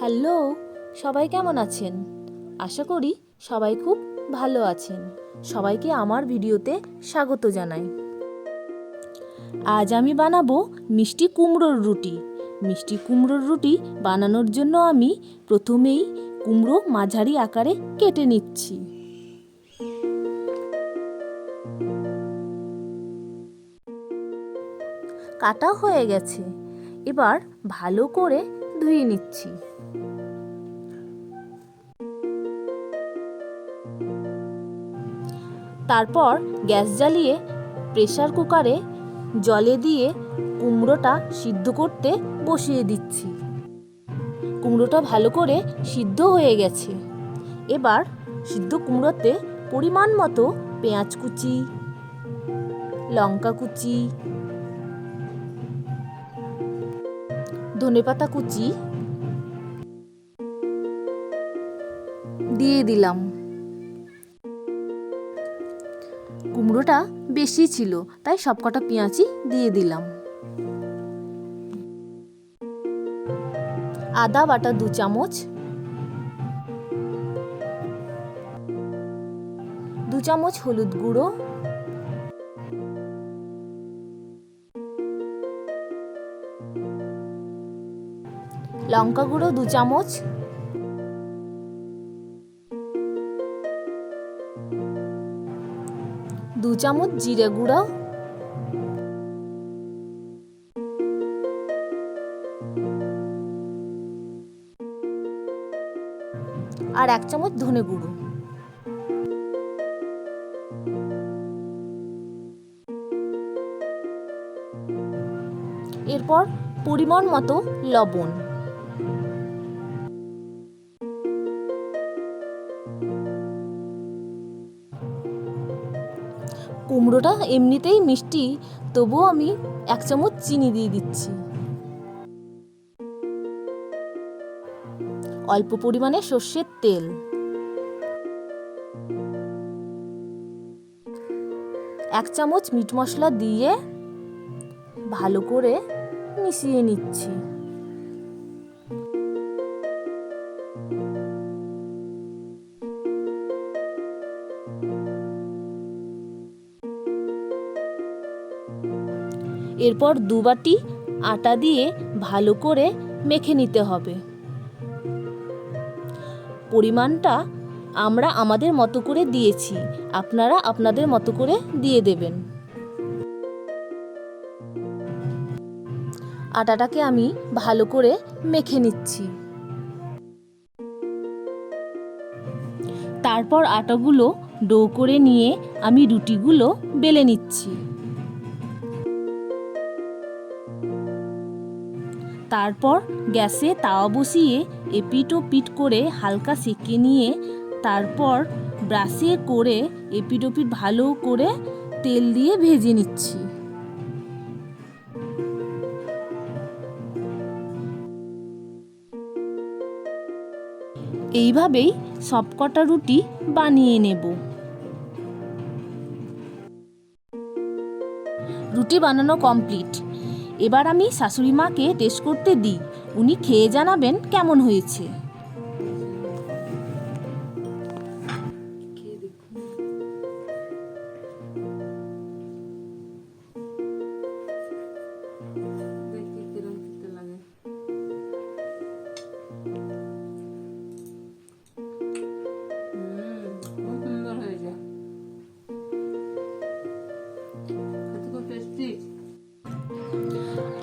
Hello, সবাই কেমন আছেন? আশা করি সবাই খুব ভালো আছেন। সবাইকে আমার ভিডিওতে স্বাগত জানাই। আজ আমি বানাবো মিষ্টি কুমড়োর রুটি। মিষ্টি কুমড়োর রুটি বানানোর জন্য আমি প্রথমেই কুমড়ো মাঝারি আকারে কেটে নিচ্ছি। কাটা হয়ে গেছে। এবার ভালো করে ধুয়ে নিচ্ছি। তারপর গ্যাস জ্বালিয়ে প্রেশার কুকারে জলে দিয়ে কুমড়োটা সিদ্ধ করতে বসিয়ে দিচ্ছি। কুমড়োটা ভালো করে সিদ্ধ হয়ে গেছে। এবার সিদ্ধ কুমড়োতে পরিমাণ মতো পেঁয়াজ কুচি, লঙ্কা কুচি ধনেপাতা কুচি। দিয়ে দিলাম। কুমড়োটা বেশি ছিল, তাই সবকটা পেঁয়াজই দিয়ে দিলাম। আদা বাটা দু চামচ। দু চামচ হলুদ গুঁড়ো। লঙ্কা গুঁড়ো দু চামচ। দু চামচ জিরে গুঁড়ো। আর এক চামচ ধনে গুঁড়ো। এরপর পরিমাণ মতো লবণ। কুমড়োটা এমনিতেই মিষ্টি, তবুও আমি এক চামচ চিনি দিয়ে দিচ্ছি। অল্প পরিমাণে সর্ষের তেল। এক চামচ মিট মশলা দিয়ে ভালো করে মিশিয়ে নিচ্ছি। এরপর দু বাটি আটা দিয়ে ভালো করে মেখে নিতে হবে। পরিমাণটা আমরা আমাদের মতো করে দিয়েছি। আপনারা আপনাদের মতো করে দিয়ে দেবেন। আটাটাকে আমি ভালো করে মেখে নিচ্ছি। তারপর আটাগুলো ডো করে নিয়ে আমি রুটিগুলো বেলে নিচ্ছি। তারপর গ্যাসে তাওয়া বসিয়ে এপিট পিট করে হালকা সেঁকে নিয়ে তারপর ব্রাশে করে এপিট ওপিট ভালো করে তেল দিয়ে ভেজে নিচ্ছি। এইভাবেই সবকটা রুটি বানিয়ে নেব। রুটি বানানো কমপ্লিট। এবার আমি শাশুড়ি মাকে টেস্ট করতে দিই। উনি খেয়ে জানাবেন কেমন হয়েছে।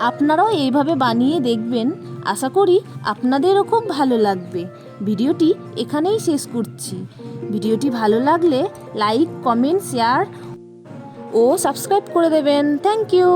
আপনারাও এইভাবে বানিয়ে দেখবেন। আশা করি আপনাদেরও খুব ভালো লাগবে। ভিডিওটি এখানেই শেষ করছি। ভিডিওটি ভালো লাগলে লাইক, কমেন্ট, শেয়ার ও সাবস্ক্রাইব করে দেবেন। Thank you.